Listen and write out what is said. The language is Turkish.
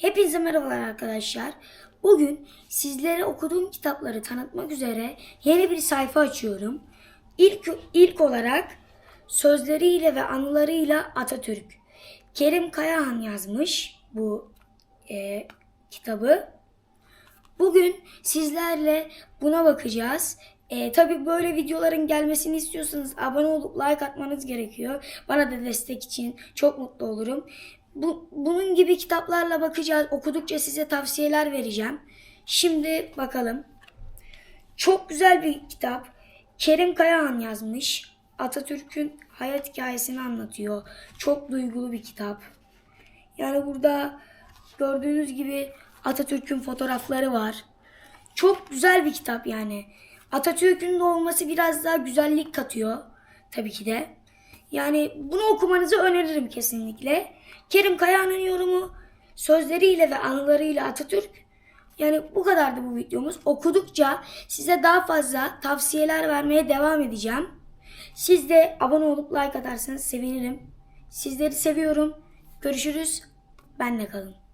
Hepinize merhabalar arkadaşlar. Bugün sizlere okuduğum kitapları tanıtmak üzere yeni bir sayfa açıyorum. İlk, ilk olarak sözleriyle ve anılarıyla Atatürk. Kerim Kayahan yazmış bu e, kitabı. Bugün sizlerle buna bakacağız. Ee, tabii böyle videoların gelmesini istiyorsanız abone olup like atmanız gerekiyor. Bana da destek için çok mutlu olurum. Bu, bunun gibi kitaplarla bakacağız. Okudukça size tavsiyeler vereceğim. Şimdi bakalım. Çok güzel bir kitap. Kerim Kayahan yazmış. Atatürk'ün hayat hikayesini anlatıyor. Çok duygulu bir kitap. Yani burada gördüğünüz gibi Atatürk'ün fotoğrafları var. Çok güzel bir kitap yani. Atatürk'ün de olması biraz daha güzellik katıyor tabii ki de. Yani bunu okumanızı öneririm kesinlikle. Kerim Kayahan'ın yorumu sözleriyle ve anılarıyla Atatürk. Yani bu kadardı bu videomuz. Okudukça size daha fazla tavsiyeler vermeye devam edeceğim. Siz de abone olup like atarsanız sevinirim. Sizleri seviyorum. Görüşürüz. Benle kalın.